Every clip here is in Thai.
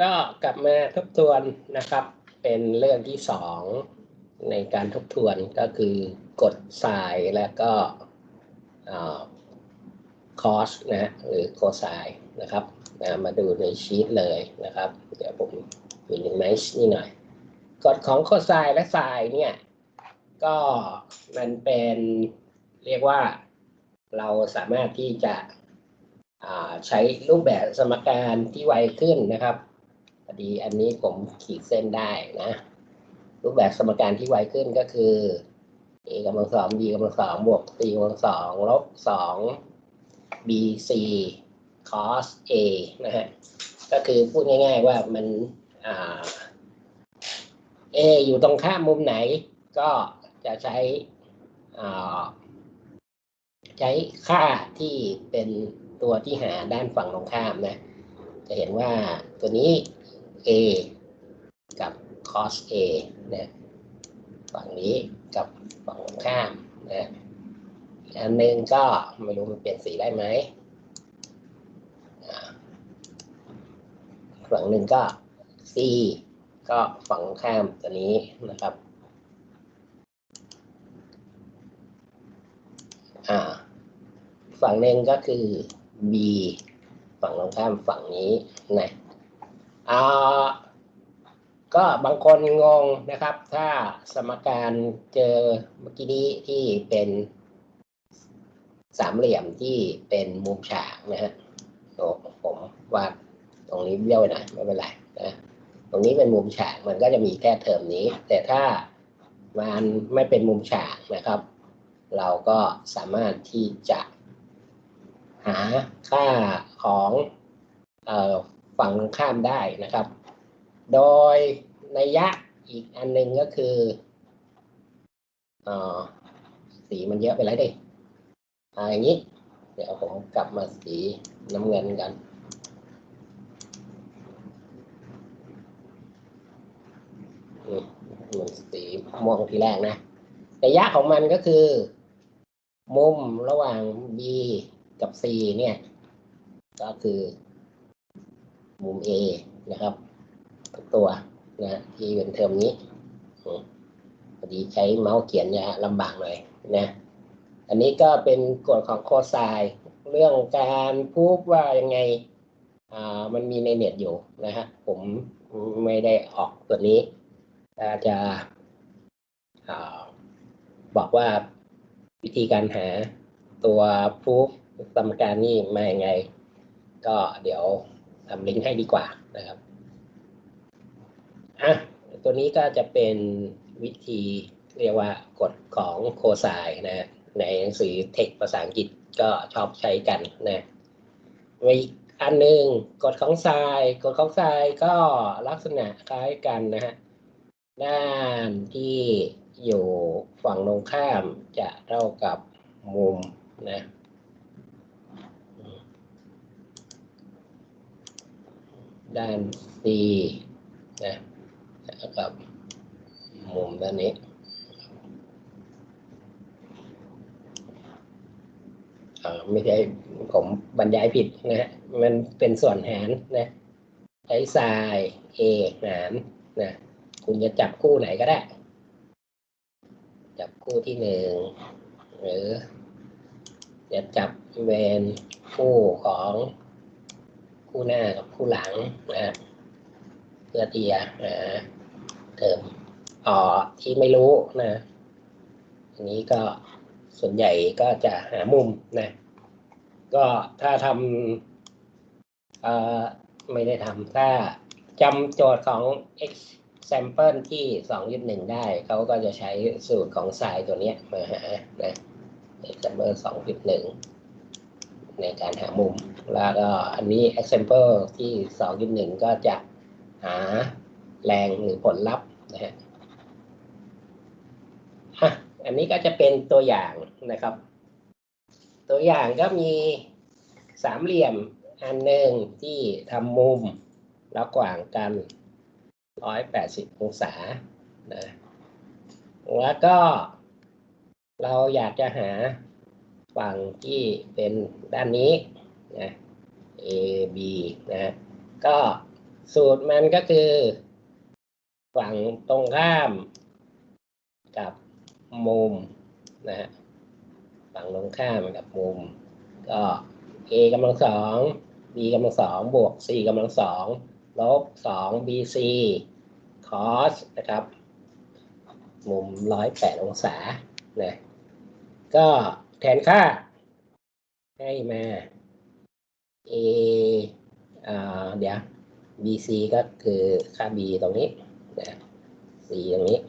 ก็กลับมาทบทวนนะครับ เป็นเรื่องที่สองในการทบทวนก็คือกดไซน์และก็คอสนะหรือโคไซน์นะครับนะมาดูในชีตเลยนะครับ เดี๋ยวผมมีลิงก์ไมซ์นี่หน่อยกฎของโคไซน์และไซน์เนี่ยก็มันเป็นเรียกว่าเราสามารถที่จะใช้รูปแบบสมการที่ไวขึ้นนะครับ พอดีอันนี้ผมขีดเส้นได้นะ รูปแบบสมการที่ไวขึ้นก็คือ a กำลังสอง b กำลังสองบวก c กำลังสองลบสอง b c cos a นะฮะก็คือพูดง่ายๆว่ามันอ่า a อยู่ตรงข้ามมุมไหน ก็จะใช้อ่าใช้ค่าที่เป็นตัวที่หาด้านฝั่งตรงข้ามนะ จะเห็นว่าตัวนี้ a กับ cos a นะฝั่งนี้กับฝั่งข้ามนะอันหนึ่งก็ไม่รู้มันเปลี่ยนสีได้ไหมฝั่งหนึ่งก็ c ก็ฝั่งข้ามตัวนี้นะครับฝั่งหนึ่งก็คือ b ฝั่งตรงข้ามฝั่งนี้นะอ่ ก็บางคนงงนะครับ ถ้าสมการเจอเมื่อกี้นี้ที่เป็นสามเหลี่ยมที่เป็นมุมฉากนะฮะผมวาดตรงนี้เบี้ยวหนะไม่เป็นไรนะตรงนี้เป็นมุมฉากมันก็จะมีแค่เทอมนี้ แต่ถ้ามันไม่เป็นมุมฉากนะครับ เราก็สามารถที่จะหาค่าของ ฝั่งตรงข้ามได้นะครับ โดยนัยยะอีกอันหนึ่งก็คืออสีมันเยอะไปแล้วดิออย่างนี้ เดี๋ยวผมกลับมาสีน้ำเงินกันอืมมันสีม่วงที่แรกนะนัยยะของมันก็คือ มุมระหว่าง B กับ C เนี่ย ก็คือ มุม A นะครับทุกตัวนะที่เป็นเทอมนี้พอดีใช้เมาส์เขียนจะลำบากหน่อยนะอันนี้ก็เป็นกฎของโคไซน์เรื่องการพูดว่ายังไงอ่ามันมีในเน็ตอยู่นะฮะผมไม่ได้ออกตัวนี้จะอ่าบอกว่าวิธีการหาตัวพูฟสมการนี่มาอย่างไง ก็เดี๋ยว ทำลิงก์ให้ดีกว่านะครับอะตัวนี้ก็จะเป็นวิธีเรียกว่ากฎของโคไซน์นะในหนังสือเทคภาษาอังกฤษก็ชอบใช้กันนะอีกอันหนึ่งกฎของไซน์กฎของไซน์ก็ลักษณะคล้ายกันนะฮะด้านที่อยู่ฝั่งตรงข้ามจะเท่ากับมุมนะ ด้าน C นะกับมุมด้านนี้ไม่ใช่ผมบรรยายผิดนะฮะมันเป็นส่วนหารนะใช้ไซน์ A หารนะคุณจะจับคู่ไหนก็ได้ จับคู่ที่หนึ่งหรือจะจับเป็นคู่ของ คู่หน้ากับคู่หลังนะเพื่อที่จะเทอมอ๋อที่ไม่รู้นะอันนี้ก็ส่วนใหญ่ก็จะหามุมนะ ก็ถ้าทำเอ่อไม่ได้ทำถ้าจำโจทย์ของ example ที่2.1ได้ เขาก็จะใช้สูตรของไซน์ตัวนี้มาหานะ example 2.1 ในการหามุม แล้วก็อันนี้ example ที่ 2.1 ก็จะหาแรงหรือผลลัพธ์นะฮะอันนี้ก็จะเป็นตัวอย่างนะครับ ตัวอย่างก็มีสามเหลี่ยมอันหนึ่งที่ทำมุมระหว่างกัน 180 องศานะแล้วก็เราอยากจะหา ฝั่งที่เป็นด้านนี้นะ A B นะก็สูตรมันก็คือ ฝั่งตรงข้ามกับมุมนะฮะฝั่งตรงข้ามกับมุม ก็ a กำลังสอง b กำลังสองบวก c กำลังสองลบสอง bc cos นะครับ มุมร้อยแปดองศานะก็ แทนค่า ให้มา a เดี๋ยว bc ก็คือค่า b ตรงนี้ c ตรงนี้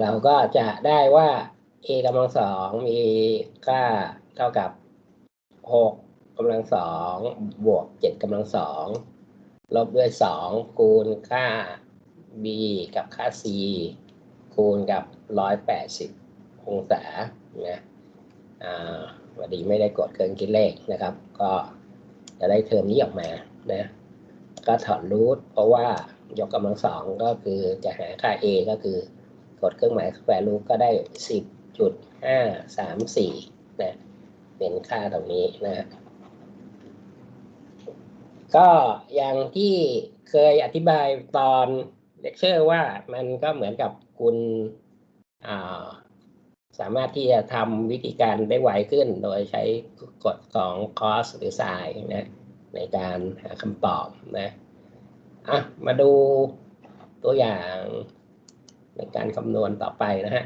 เราก็จะได้ว่า a กำลังสองมีค่าเท่ากับหกกำลังสองบวกเจ็ดกำลังสองลบด้วยสองคูณค่า b กับค่า c คูณกับร้อยแปดสิบองศานะอ่าวันนี้ไม่ได้กดเครื่องคิดเลขนะครับ ก็จะได้เทอมนี้ออกมานะก็ถอดรูทเพราะว่ายกกำลังสองก็คือจะหาค่า a ก็คือกดเครื่องหมายแควร์รูทก็ได้สิบจุดห้าสามสี่นะเป็นค่าตรงนี้นะก็อย่างที่เคยอธิบายตอน เลคเชอร์ว่ามันก็เหมือนกับคุณาสามารถที่จะทำวิธีการได้ไวขึ้น โดยใช้กฎของ cos หรือ sin นะในการหาคำตอบนะอะมาดูตัวอย่างในการคำนวณต่อไปนะฮะ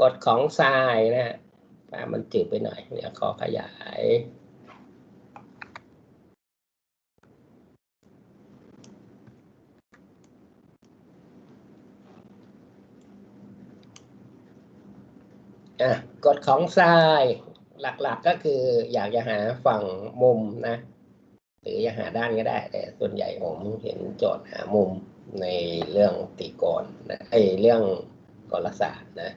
กฎของ sin นะฮะมันจืดไปหน่อยเนี่ยขอขยาย อะกฎของทรายหลักๆก็คืออยากจะหาฝั่งมุมนะ หรือจะหาด้านก็ได้ แต่ส่วนใหญ่ผมเห็นโจทย์หามุมในเรื่องตีกณนะไอเรื่องกลศาสตร์นะ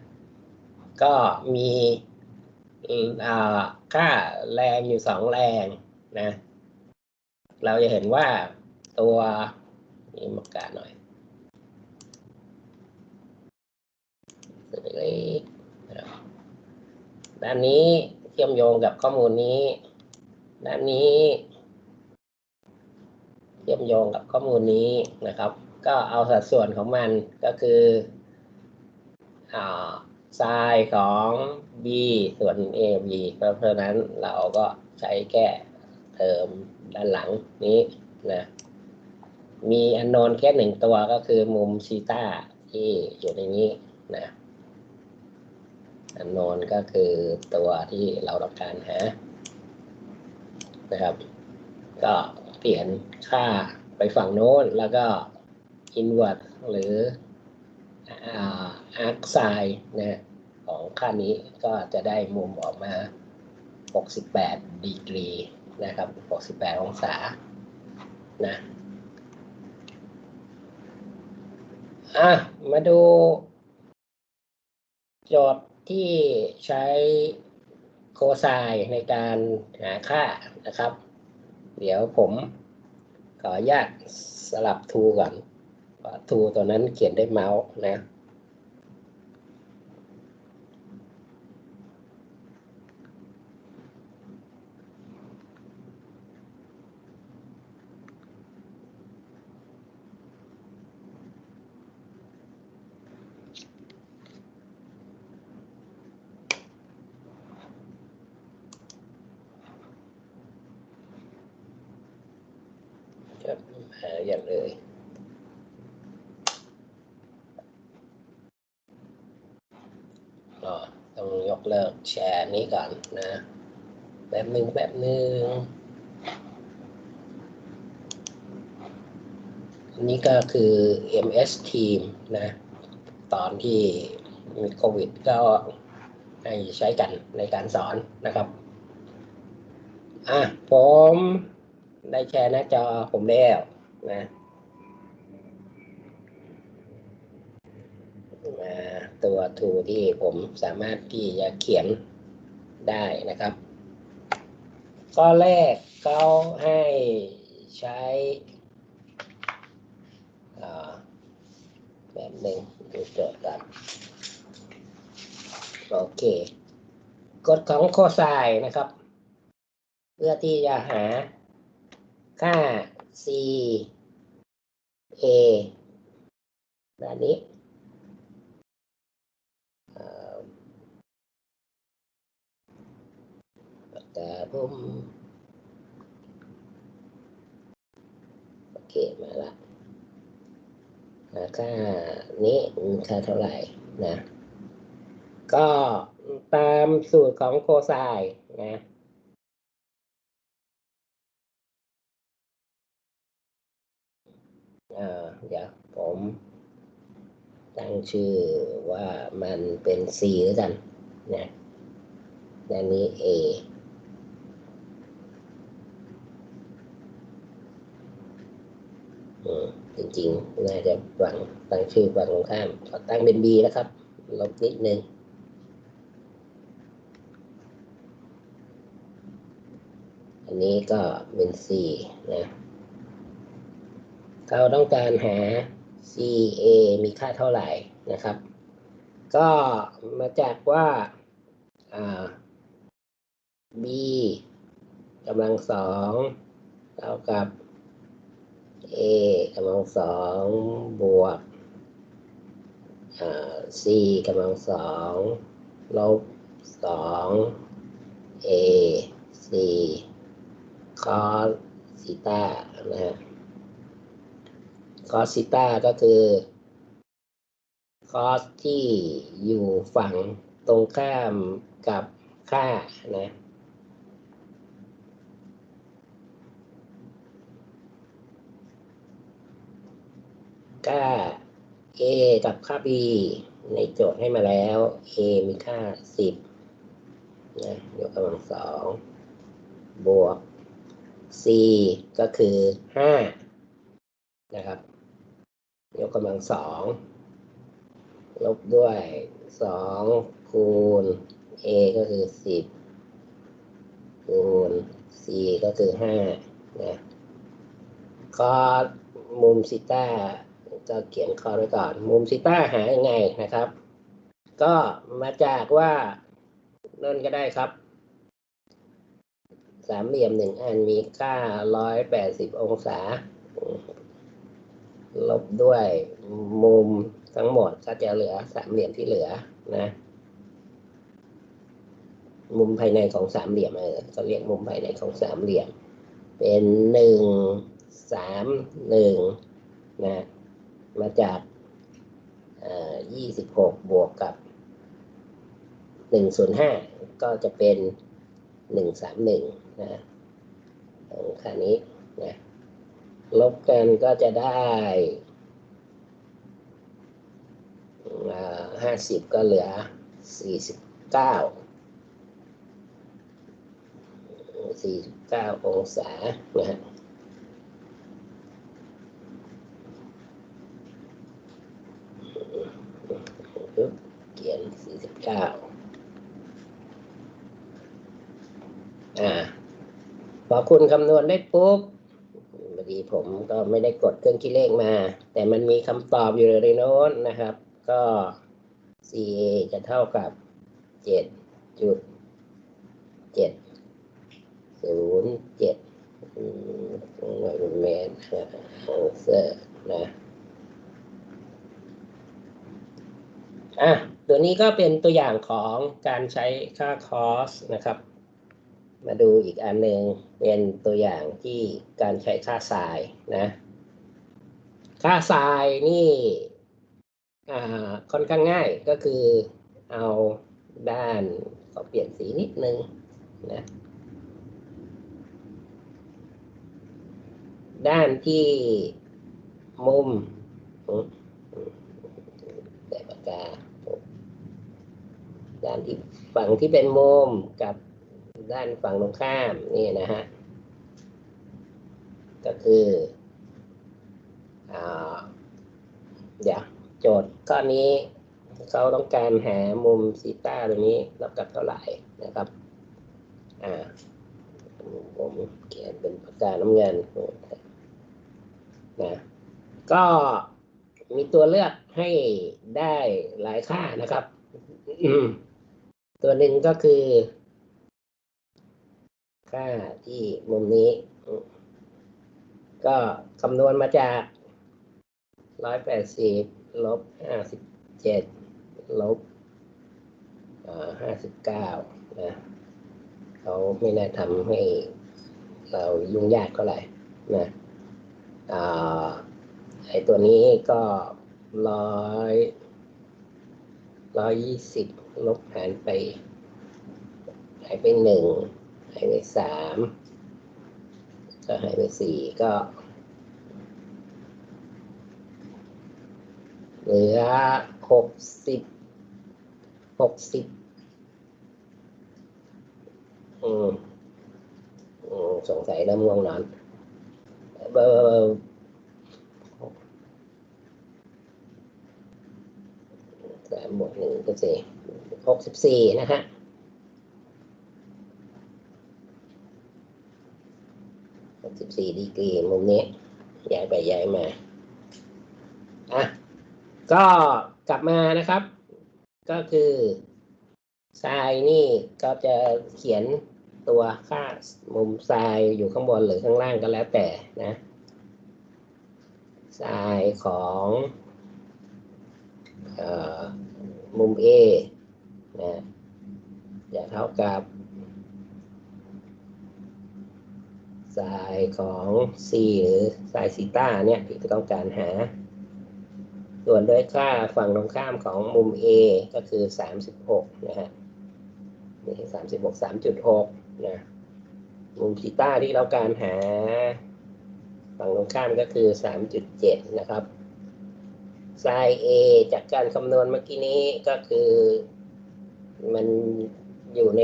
ก็มีอ่าค่าแรงอยู่สองแรงนะ เราจะเห็นว่าตัวนี้มากาหน่อยเล็กๆนะครับ ด้านนี้เชื่อมโยงกับข้อมูลนี้ ด้านนี้เชื่อมโยงกับข้อมูลนี้นะครับ ก็เอาสัดส่วนของมันก็คืออ่าไซน์ของ b ส่วน a b เพราะฉะนั้นเราก็ใช้แก้เทอมด้านหลังนี้นะมีอันโนนแค่หนึ่งตัวก็คือมุมซีตาที่อยู่ในนี้นะ อันโนนก็คือตัวที่เราต้องการหานะครับ ก็เปลี่ยนค่าไปฝั่งโน้นแล้วก็ invert หรืออาร์คไซนะของค่านี้ก็จะได้มุมออกมา 68 ดีกรีนะครับ 68 องศา นะอะ มาดูโจทย์ ที่ใช้โคไซน์ในการหาค่านะครับ เดี๋ยวผมขออนุญาตสลับทูก่อนทูตัวนั้นเขียนได้วยเมาส์นะ ครับหาอย่างเอ่ยอ๋อ ต้องยกเลิกแชร์นี้ก่อนนะแบบหนึ่งแบบหนึ่งอันนี้ก็คือ MS Team นะ ตอนที่มีโควิดก็ให้ใช้กันในการสอนนะครับ อะผมได้แชร์หน้าจอผมแล้วนะมา ตัวทูที่ผมสามารถที่จะเขียนได้นะครับ ข้อแรกเขาให้ใช้แบบหนึ่งดูโจทย์กันโอเคกฎของโคไซน์นะครับ เพื่อที่จะหาค่า c a ด้านนี้เอ่อ ปากกาผมโอเค มาละหาค่านี้ค่าเท่าไหร่นะ ก็ตามสูตรของโคไซน์นะเอ่อเดี๋ยวผมตั้งชื่อว่ามันเป็น C แล้วกันนะด้านนี้ A อืม จริงๆ น่าจะฝั่งตั้งชื่อฝั่งตรงข้ามขอตั้งเป็น B นะครับ ลบนิดนึงอันนี้ก็เป็น C นะเราต้องการหา CA มีค่าเท่าไหร่นะครับ ก็มาจากว่าอ่า B กำลังสองเท่ากับ A กำลังสองบวก C กำลังสองลบสอง A C cos ซีตานะฮะคอสซิต้าก็คือคอสที่อยู่ฝั่งตรงข้ามกับค่านะ ค่า a กับค่า b ในโจทย์ให้มาแล้ว a มีค่า 10นะยกกำลังสองบวก c ก็คือ5นะครับ ยกกำลังสองลบด้วยสองคูณ a ก็คือสิบคูณ c ก็คือห้านะข้อมุมซิต้า ก็เขียนข้อไว้ก่อน มุมซิต้าหายังไงนะครับ ก็มาจากว่านั่นก็ได้ครับ สามเหลี่ยมหนึ่งอันมีค่าร้อยแปดสิบองศา ลบด้วยมุมทั้งหมดก็จะเหลือสามเหลี่ยมที่เหลือนะ มุมภายในของสามเหลี่ยมเออเขาเรียกมุมภายในของสามเหลี่ยม เป็นหนึ่งสามหนึ่งนะ มาจากยี่สิบหกบวกกับหนึ่งส่วนห้าก็จะเป็นหนึ่งสามหนึ่งนะของค่านี้นะลบกันก็จะได้ห้าสิบก็เหลือสี่สิบเก้าสี่สิบเก้าองศานะฮะปึ๊บเขียนสี่สิบ เก้าอ่า พอคุณคำนวณได้ปุ๊บพอดีผมก็ไม่ได้กดเครื่องคิดเลขมา แต่มันมีคำตอบอยู่ในโน้นนะครับ ก็ CA จะเท่ากับเจ็ดจุดเจ็ดศูนย์เจ็ดหน่วยเมตรเซอร์นะ อะ ตัวนี้ก็เป็นตัวอย่างของการใช้ค่าคอสนะครับ มาดูอีกอันหนึ่งเป็นตัวอย่างที่การใช้ค่าทรายนะ ค่าทรายนี่ค่อนข้างง่ายก็คือเอาด้านขอเปลี่ยนสีนิดนึงนะด้านที่มุมแต่ปากกา ด้านที่ฝั่งที่เป็นมุมกับด้านฝั่งตรงข้ามนี่นะฮะก็คืออ่าเดี๋ยวโจทย์ข้อนี้เขาต้องการหามุมซีต้าตรงนี้รับกับเท่าไหร่นะครับอ่าผมเขียนเป็นปากกาน้ำเงินนะก็มีตัวเลือกให้ได้หลายค่านะครับ ตัวหนึ่งก็คือ ค่าที่มุมนี้ ก็คำนวณมาจากร้อยแปดสิบลบห้าสิบเจ็ดลบห้าสิบเก้านะเขาไม่ได้ทำให้เรายุ่งยากเท่าไหร่นะอไอตัวนี้ก็ร้อยร้อยยี่สิบลบหารไป หายไปหนึ่งหายไปสามก็หายไปสี่ก็เหลือหกสิบหกสิบอืมสงสัยเริ่มง่วงนอนเบอร์สามบวกหนึ่งก็สี่ หกสิบสี่นะฮะหกสิบสี่ดีกรีมุมนี้ย้ายไปย้ายมาอะก็กลับมานะครับ ก็คือทรายนี่ก็จะเขียนตัวค่ามุมทรายอยู่ข้างบนหรือข้างล่างก็แล้วแต่นะทรายของเออ มุม A นะจะเท่ากับทรายของ C หรือทรายซีต้าเนี่ยที่ต้องการหา ส่วนด้วยค่าฝั่งตรงข้ามของมุม A ก็คือ 36 นะฮะ นี่ 36 3.6 นะ มุมซีต้าที่เราการหา ฝั่งตรงข้ามก็คือ 3.7 นะครับ ไซน์ A จากการคำนวณเมื่อกี้นี้ก็คือ มันอยู่ใน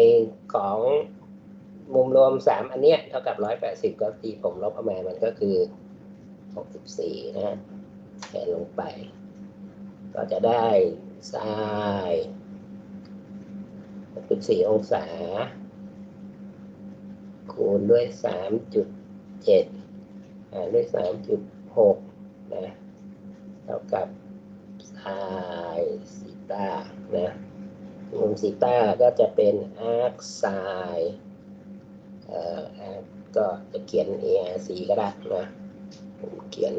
ของมุมรวม3อันเนี้ยเท่ากับ180ก็ตีผมลบออกมามันก็คือ64นะฮะแทนลงไป ก็จะได้ทราย64องศา คูณด้วย3.7หารด้วย3.6นะเท่ากับ ทรายซีตานะมุมซีตาก็จะเป็นอาร์คไซเอ่อก็จะเขียน ARC ก็ได้นะผมเขียน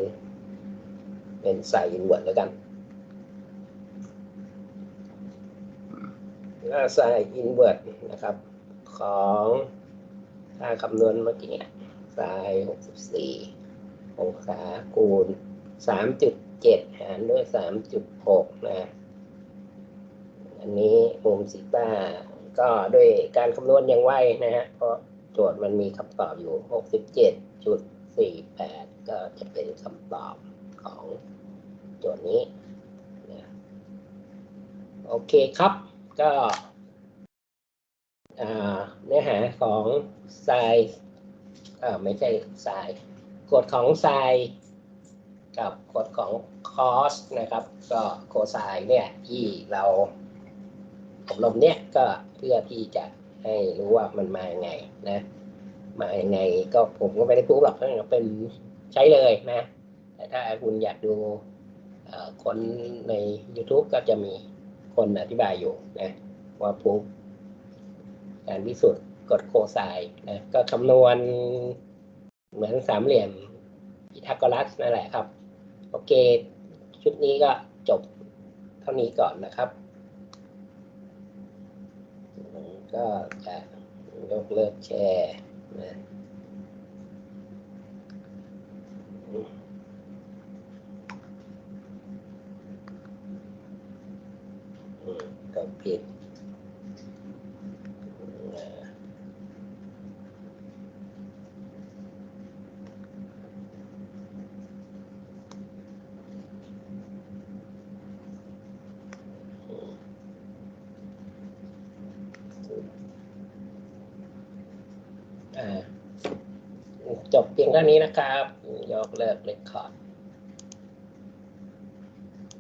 เป็นไซอินเวอร์แล้วกันก็ไซน์อินเวอร์ตนะครับ ของค่าคำนวณเมื่อกี้ไซน์64 องศาคูณ 3.7หารด้วย3.6นะ อันนี้มุมซีต้าก็ด้วยการคำนวณอย่างไวนะฮะ เพราะโจทย์มันมีคำตอบอยู่67.48ก็จะเป็นคำตอบของโจทย์นี้นะโอเคครับ ก็เนื้อหาของไซอ่าไม่ใช่ไซกฎของไซ กับกฎของคอสนะครับ ก็โคไซเนี่ยที่เราอบรมเนี่ยก็เพื่อที่จะให้รู้ว่ามันมาอย่างไงนะ มาอย่างไงก็ผมก็ไม่ได้พูดหรอกเป็นใช้เลยนะแต่ถ้าคุณอยากดูคนใน YouTube ก็จะมีคนอธิบายอยู่นะว่าพูดการพิสูจน์กดโคไซน์นะก็คำนวณเหมือนสามเหลี่ยมพีทาโกรัสนั่นแหละครับ โอเค ชุดนี้ก็จบเท่านี้ก่อนนะครับ ก็จะยกเลิกแชร์นะก็ผิดจบเพียงเท่านี้นะครับ ยกเลิกเรคคอร์ด